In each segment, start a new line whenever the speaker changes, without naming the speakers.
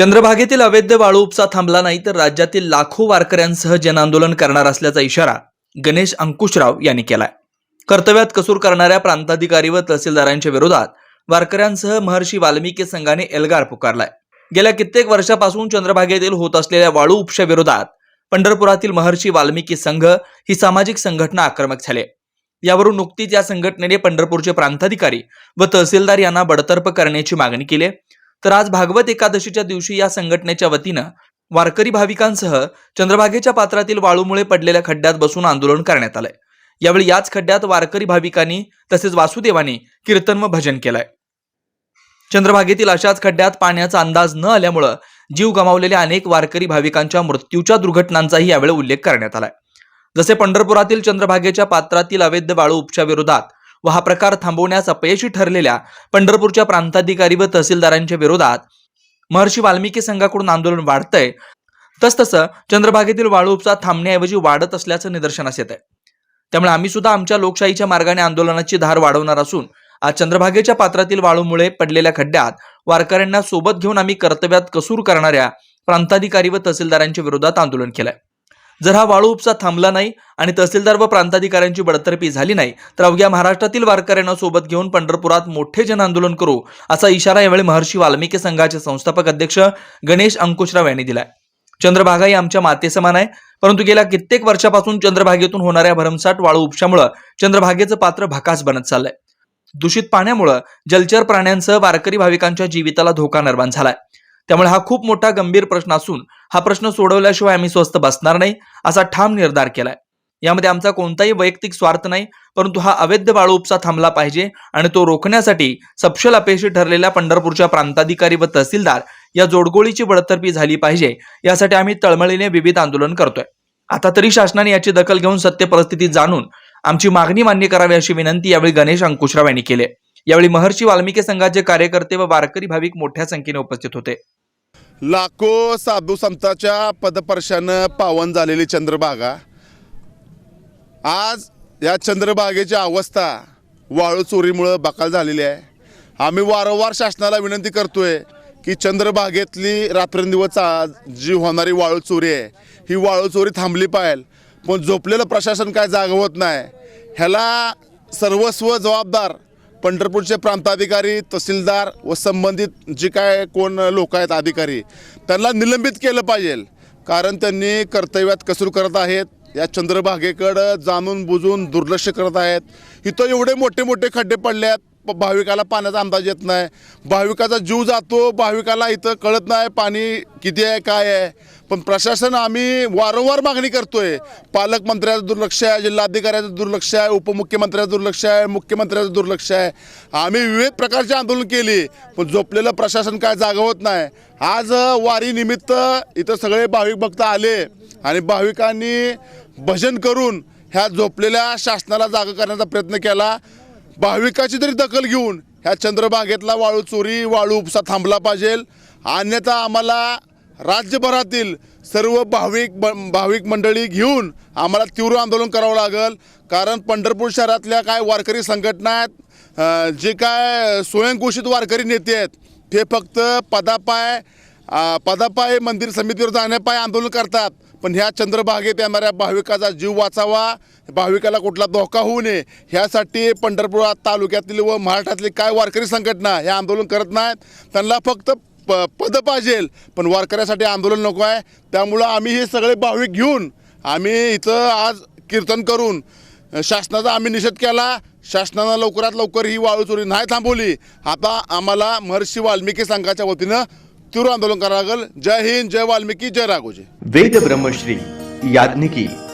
चंद्रभागेतील अवैध वाळू उपसा थांबला नाही तर राज्यातील लाखो वारकऱ्यांसह जनआंदोलन करणार असल्याचा इशारा गणेश अंकुशराव यांनी केलाय. कर्तव्यात कसूर करणाऱ्या प्रांताधिकारी व तहसीलदारांच्या विरोधात वारकऱ्यांसह महर्षी वाल्मिकी संघाने एल्गार पुकारलाय. गेल्या कित्येक वर्षापासून चंद्रभागेतील होत असलेल्या वाळू उपशा विरोधात पंढरपुरातील महर्षी वाल्मिकी संघ ही सामाजिक संघटना आक्रमक झाली यावरून नुकतीच या संघटनेने पंढरपूरचे प्रांताधिकारी व तहसीलदार यांना बडतर्फ करण्याची मागणी केली तर आज भागवत एकादशीच्या दिवशी या संघटनेच्या वतीनं वारकरी भाविकांसह चंद्रभागेच्या पात्रातील वाळूमुळे पडलेल्या खड्ड्यात बसून आंदोलन करण्यात आलंय. यावेळी याच खड्ड्यात वारकरी भाविकांनी तसेच वासुदेवांनी कीर्तन व भजन केलंय. चंद्रभागेतील अशाच खड्ड्यात पाण्याचा अंदाज न आल्यामुळं जीव गमावलेल्या अनेक वारकरी भाविकांच्या मृत्यूच्या दुर्घटनांचाही यावेळी उल्लेख करण्यात आलाय. जसे पंढरपुरातील चंद्रभागेच्या पात्रातील अवैध वाळू उपच्या विरोधात व हा प्रकार थांबवण्यास अपयशी ठरलेल्या पंढरपूरच्या प्रांताधिकारी व तहसीलदारांच्या विरोधात महर्षी वाल्मिकी संघाकडून आंदोलन वाढतंय. तसतसं चंद्रभागेतील वाळू उपसा थांबण्याऐवजी वाढत असल्याचं निदर्शनास येत आहे त्यामुळे आम्ही सुद्धा आमच्या लोकशाहीच्या मार्गाने आंदोलनाची धार वाढवणार असून आज चंद्रभागेच्या पात्रातील वाळूमुळे पडलेल्या खड्ड्यात वारकऱ्यांना सोबत घेऊन आम्ही कर्तव्यात कसूर करणाऱ्या प्रांताधिकारी व तहसीलदारांच्या विरोधात आंदोलन केलंय. जर हा वाळू उपसा थांबला नाही आणि तहसीलदार व प्रांताधिकाऱ्यांची बडतर्फी झाली नाही तर अवघ्या महाराष्ट्रातील वारकऱ्यांना सोबत घेऊन पंढरपुरात मोठे जन आंदोलन करू असा इशारा यावेळी महर्षी वाल्मिकी संघाचे संस्थापक अध्यक्ष गणेश अंकुशराव यांनी दिलाय. चंद्रभागा ही आमच्या मातेसमान आहे परंतु गेल्या कित्येक वर्षापासून चंद्रभागेतून होणाऱ्या भरमसाठ वाळू उपशामुळं चंद्रभागेचं पात्र भकास बनत चाललंय. दूषित पाण्यामुळं जलचर प्राण्यांसह वारकरी भाविकांच्या जीविताला धोका निर्माण झालाय. त्यामुळे हा खूप मोठा गंभीर प्रश्न असून हा प्रश्न सोडवल्याशिवाय आम्ही स्वस्थ बसणार नाही असा ठाम निर्धार केलाय. यामध्ये आमचा कोणताही वैयक्तिक स्वार्थ नाही परंतु हा अवैध वाळू उपसा थांबला पाहिजे आणि तो रोखण्यासाठी सपशल अपयशी ठरलेल्या पंढरपूरच्या प्रांताधिकारी व तहसीलदार या जोडगोळीची बडतर्फी झाली पाहिजे यासाठी आम्ही तळमळीने विविध आंदोलन करतोय. आता तरी शासनाने याची दखल घेऊन सत्य परिस्थिती जाणून आमची मागणी मान्य करावी अशी विनंती यावेळी गणेश अंकुशराव यांनी केली यावेळी महर्षी वाल्मिकी संघाचे कार्यकर्ते व वारकरी भाविक मोठ्या संख्येने उपस्थित होते.
लाखो साधू संतांच्या पदपर्शानं पावन झालेली चंद्रभागा. आज या चंद्रभागेची अवस्था वाळू चोरीमुळं बकाल झालेली आहे. आम्ही वारंवार शासनाला विनंती करतोय की चंद्रभागेतली रात्रंदिवस जी होणारी वाळू चोरी आहे ही वाळू चोरी थांबली पाहिजे पण झोपलेलं प्रशासन काय जागवत नाही ह्याला सर्वस्व जबाबदार पंढरपूरचे प्रांताधिकारी तहसीलदार व संबंधित जे काय कोण लोक आहेत अधिकारी त्यांना निलंबित केलं पाहिजे. कारण त्यांनी कर्तव्यात कसूर करत आहेत. या चंद्रभागेकडं जाणून बुजून दुर्लक्ष करत आहेत. इथं एवढे मोठे मोठे खड्डे पडले आहेत भाविकाला पाण्याचा अंदाज येत नाही. भाविकाचा जीव जातो. भाविकाला इथं कळत नाही पाणी किती आहे काय आहे. पण प्रशासन आम्ही वारंवार मागणी करतोय. पालकमंत्र्याचं दुर्लक्ष आहे जिल्हाधिकाऱ्याचं दुर्लक्ष आहे उपमुख्यमंत्र्याचं दुर्लक्ष आहे मुख्यमंत्र्याचं दुर्लक्ष आहे. आम्ही विविध प्रकारचे आंदोलन केली पण झोपलेलं प्रशासन काय जागवत नाही. आज वारीनिमित्त इथं सगळे भाविक भक्त आले आणि भाविकांनी भजन करून ह्या झोपलेल्या शासनाला जागा करण्याचा प्रयत्न केला. भाविकाची तरी दखल घेऊन ह्या चंद्रभागेतला वाळू चोरी वाळू उपसा थांबला पाहिजे. अन्यथा आम्हाला राज्यभरातील सर्व भाविक ब- भाविक मंडळी घेऊन आम्हाला तीव्र आंदोलन करावं लागेल. कारण पंढरपूर शहरातल्या काय वारकरी संघटना आहेत जे काय स्वयंघोषित वारकरी नेते आहेत ते फक्त पदापाय पदापाय मंदिर समितीवर जाण्यापाय आंदोलन करतात. पण ह्या चंद्रभागेत येणाऱ्या भाविकाचा जीव वाचावा भाविकाला कुठला धोका होऊ नये ह्यासाठी पंढरपूर तालुक्यातील व महाराष्ट्रातली काय वारकरी संघटना हे आंदोलन करत नाहीत. त्यांना फक्त प पद पाहिजेल. पण वारकऱ्यासाठी आंदोलन नको आहे. त्यामुळं आम्ही हे सगळे भाविक घेऊन आम्ही इथं आज कीर्तन करून शासनाचा आम्ही निषेध केला. शासनानं लवकरात लवकर ही वाळू चोरी नाही थांबवली. आता आम्हाला महर्षी वाल्मिकी संघाच्या वतीनं तीव्र आंदोलन करावं लागेल. जय हिंद जय वाल्मिकी जय राघोजी.
वेद ब्रह्मश्री याज्ञिकी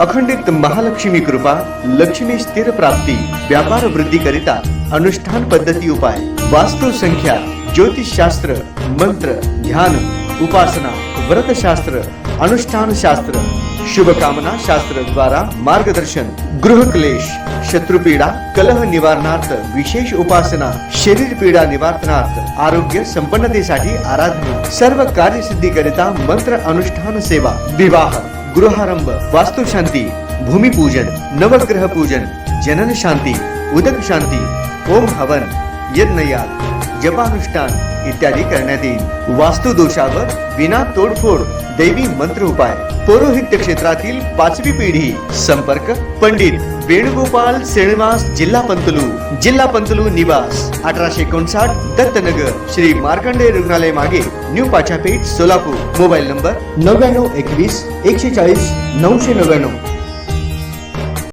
अखंडित महालक्ष्मी कृपा लक्ष्मी स्थिर प्राप्ती व्यापार वृद्धी करिता अनुष्ठान पद्धती उपाय वास्तु संख्या ज्योतिषशास्त्र मंत्र ध्यान उपासना व्रतशास्त्र अनुष्ठान शास्त्र शुभकामना शास्त्र द्वारा मार्गदर्शन गृह क्लेश शत्रुपीडा कलह निवारणार्थ विशेष उपासना शरीर पीडा निवारणार्थ आरोग्य संपन्नतेसाठी आराधना सर्व कार्यसिद्धी करिता मंत्र अनुष्ठान सेवा विवाह गृहारंभ वास्तुशांती भूमिपूजन नवग्रह पूजन जनन शांती उदक शांती ओम हवन यज्ञयाग जपानुष्ठान इत्यादी करण्यात येईल. वास्तु दोषावर विना तोडफोड दैवी मंत्र उपाय. पौरोहित्य क्षेत्रातील पाचवी पिढी संपर्क पंडित. वेणुगोपाल श्रीनिवास जिल्हा पंतलू जिल्हा पंतलू निवास. अठराशे एकोणसाठ दत्तनगर श्री मार्कंडे रुग्णालय मागे new Pachapeth Solapur. Mobile number नव्याण्णव एकवीस एकशे चाळीस नऊशे नव्याण्णव.